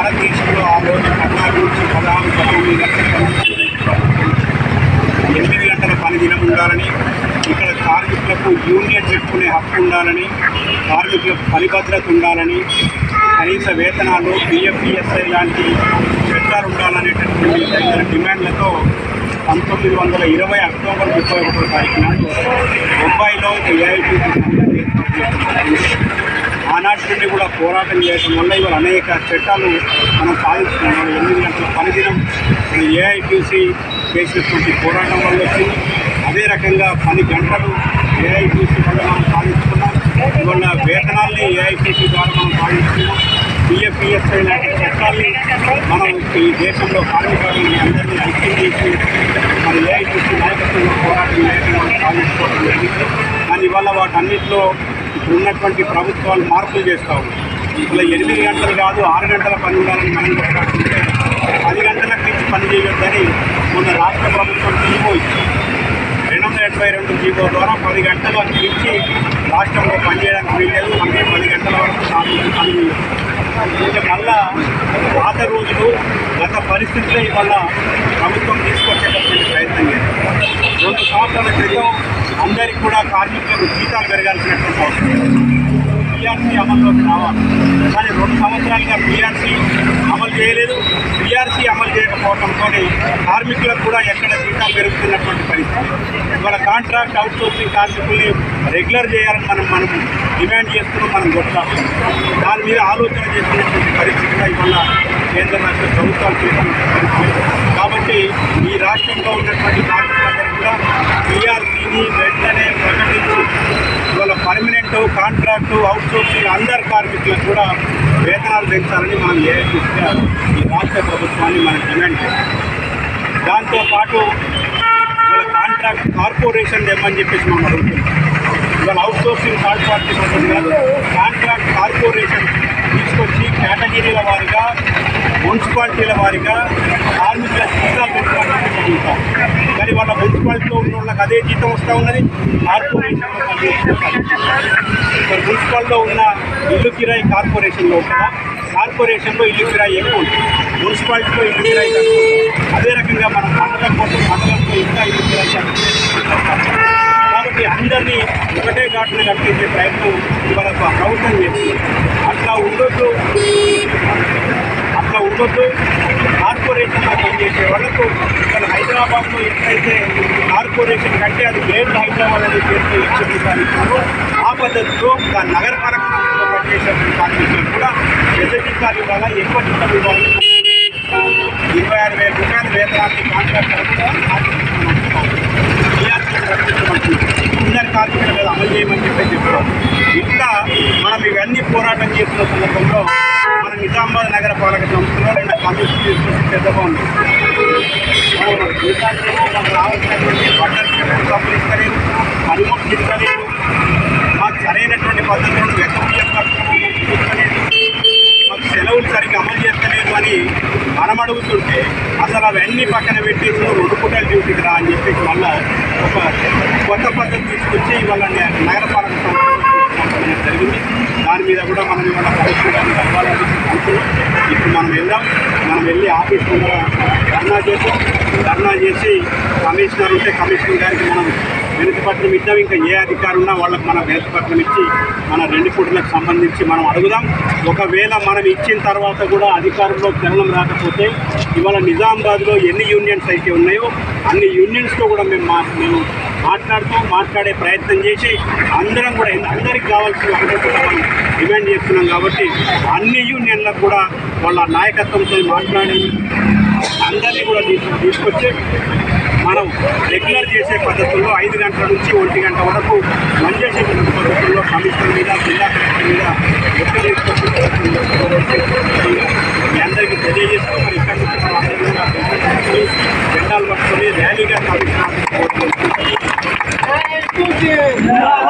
మన ఆ రోజు కన్నా గురించి ఎనిమిది గంటల పని ఉండాలని ఇక్కడ కార్మికులకు యూనియన్ చెప్పుకునే హక్కు ఉండాలని కార్మికులకు పని భద్రత ఉండాలని కనీస వేతనాలు పిఎఫ్ఈఎస్ఐ లాంటి చట్టాలు ఉండాలనేటటువంటి తగిన డిమాండ్లతో పంతొమ్మిది వందల ఇరవై అక్టోబర్ ముప్పై ఒకటో తారీఖు నాడు బొంబాయిలో ఏఐటీ ఆనాటి కూడా పోరాటం చేయడం వల్ల ఇవాళ అనేక చట్టాలు మనం సాధిస్తున్నాం ఎనిమిది గంటల పనిదినం ఏఐటీసీ చేసినటువంటి పోరాటం వల్ల వచ్చింది. అదే రకంగా పది గంటలు ఏఐటీసీ వల్ల మనం సాధిస్తున్నాం ఇవాళ వేతనాల్ని ఏఐటీసీ ద్వారా మనం సాధిస్తున్నాం పిఎఫ్పిఎస్ఐ లాంటి చట్టాల్ని మనం ఈ దేశంలో కార్మికులని అందరినీ ఐక్యం చేసి మన ఏఐటీసీ నాయకత్వంలో పోరాటం చేయడం మనం సాధించుకోవడం జరిగింది. కానీ ఇవాళ వాటన్నిటిలో ఇప్పుడు ఉన్నటువంటి ప్రభుత్వాలు మార్పులు చేస్తూ ఉన్నాయి. ఇలా ఎనిమిది గంటలు కాదు ఆరు గంటల పని ఉండాలని మనం కొట్లాడుతుంటే పది గంటలకు మించి పని చేయొద్దని మొన్న రాష్ట్ర ప్రభుత్వం జీవో ఇచ్చింది. రెండు వందల ఎనభై రెండు జీవో ద్వారా పది గంటల మించి రాష్ట్రంలో పనిచేయడానికి వీల్లేదు మనకి పది గంటల వరకు సాధించి పని ఇంకా మళ్ళా పాత రోజులు గత పరిస్థితులే ఇవాళ ప్రభుత్వం తీసుకొచ్చేటటువంటి ప్రయత్నం చేస్తుంది. రెండు సంవత్సరాల క్రితం అందరికీ కూడా కార్మికులకు జీతాలు పెరగాల్సినటువంటి అవసరం బీఆర్సీ అమల్లోకి రావాలి. కానీ రెండు సంవత్సరాలుగా బీఆర్సీ అమలు చేయలేదు. బీఆర్సీ అమలు చేయకపోవడంతో కార్మికులకు కూడా ఎక్కడ జీతాలు పెరుగుతున్నటువంటి పరిస్థితి. ఇవాళ కాంట్రాక్ట్ అవుట్సోర్సింగ్ కార్మికుల్ని రెగ్యులర్ చేయాలని మనం మనం డిమాండ్ చేస్తున్నాం మనం కొట్లాడుతున్నాం దాని మీద ఆలోచన చేస్తున్నటువంటి పరిస్థితి ఇవాళ కేంద్ర రాష్ట్ర ప్రభుత్వాలు చేసినటువంటి పరిస్థితి. కాబట్టి ఈ రాష్ట్రంలో ఉన్నటువంటి కార్మికులకు కూడా పిఆర్సీని వెంటనే ప్రకటించి ఇవాళ పర్మనెంట్ కాంట్రాక్టు అవుట్సోర్సింగ్ అందరు కార్మికులకు కూడా వేతనాలు పెంచాలని మనం ఏఐటీసీగా ఈ రాష్ట్ర ప్రభుత్వాన్ని మనం డిమాండ్ చేస్తాం దాంతోపాటు ఇవాళ కాంట్రాక్ట్ కార్పొరేషన్ తెమ్మని చెప్పేసి మనం అడుగుతున్నాం. ఇవాళ అవుట్సోర్సింగ్ థర్డ్ పార్టీ ఉంటుంది కాదు కాంట్రాక్ట్ కార్పొరేషన్ తీసుకొచ్చి కేటగిరీల వారిగా మున్సిపాలిటీల వారిగా కార్మికుల జీతాలు పెట్టుకోవడానికి వాళ్ళ మున్సిపాలిటీలో ఉన్న వాళ్ళకి అదే జీతం వస్తూ ఉన్నది. కార్పొరేషన్ మరి మున్సిపాలిటీలో ఉన్న ఇల్లు కిరాయి కార్పొరేషన్లో ఉంటుందా? కార్పొరేషన్లో ఇల్లు కిరాయి ఎక్కువ ఉంటుంది. మున్సిపాలిటీలో ఇల్లు కిరాయి అదే రకంగా మనం మండలం కోసం మండలంలో ఇంకా ఇల్లు కిరాయి కాబట్టి అందరినీ ఒకటే ఘాటును కట్టించే ప్రయత్నం ఇవాళ ప్రభుత్వం చేస్తుంది. అట్లా ఉండొద్దు. అట్లా ఉండొద్దు. కార్పొరేషన్లో పనిచేసే వాళ్ళకు ఇక్కడ హైదరాబాద్లో ఎట్లయితే కార్పొరేషన్ కంటే అది గ్రేట్ హైదరాబాద్ అనే పేరుతో ఇచ్చేసారు ఆ పద్ధతిలో ఇంకా నగరపాలక సంస్థలో పనిచేసే కార్మికులు కూడా పెద్ద జీతాలు ఇవ్వాలా ఎక్కువ జీతాలు ఇవ్వాలి ఇరవై ఆరు వేల రూపాయల వేతనాన్ని కాంట్రాక్ట్ అందరి కార్మికుల మీద అమలు చేయమని చెప్పి చెప్పారు. ఇట్లా మనం ఇవన్నీ పోరాటం చేస్తున్న సందర్భంలో నిజామాబాద్ నగర పాలక సంస్థలో నిన్న కమిషన్ తీసుకొచ్చి పెద్దగా ఉంది మనం మనకు రావాల్సినటువంటి బట్టలు డబ్బులు మాకు సరైనటువంటి పద్ధతులను వ్యక్తం మాకు సెలవులు సరిగ్గా అమలు చేస్తలేదు అని మనం అడుగుతుంటే అసలు అవన్నీ పక్కన పెట్టి రెండు పూటల డ్యూటీకి రా అని చెప్పి మళ్ళీ ఒక కొత్త పద్ధతి తీసుకొచ్చి ఇవాళ నగరపాలక సంస్థ అనేది జరిగింది. దాని మీద కూడా మనం ఇవాళ కలెక్టర్ కలవాలని ఇప్పుడు మనం వెళ్దాం. మనం వెళ్ళి ఆఫీస్ ధర్నా చేద్దాం. ధర్నా చేసి కమిషనర్ ఉంటే కమిషనర్ గారికి మనం వినతి ఇద్దాం. ఇంకా ఏ అధికారి ఉన్నా వాళ్ళకి మనం వినతి ఇచ్చి మన రెండు పూటలకు సంబంధించి మనం అడుగుదాం. ఒకవేళ మనం ఇచ్చిన తర్వాత కూడా అధికారంలో జనం రాకపోతే ఇవాళ నిజామాబాద్లో ఎన్ని యూనియన్స్ అయితే ఉన్నాయో అన్ని యూనియన్స్తో కూడా మేము మా మేము మాట్లాడుతూ మాట్లాడే ప్రయత్నం చేసి అందరం కూడా అందరికి కావాల్సిన ఒకటే కూడా మనం డిమాండ్ చేస్తున్నాం కాబట్టి అన్ని యూనియన్లకు కూడా వాళ్ళ నాయకత్వంతో మాట్లాడి అందరినీ కూడా తీసుకొచ్చి మనం రెగ్యులర్ చేసే పద్ధతుల్లో ఐదు గంటల నుంచి ఒంటి గంట వరకు పనిచేసే పద్ధతుల్లో కమిషనర్ మీద జిల్లా కలెక్టర్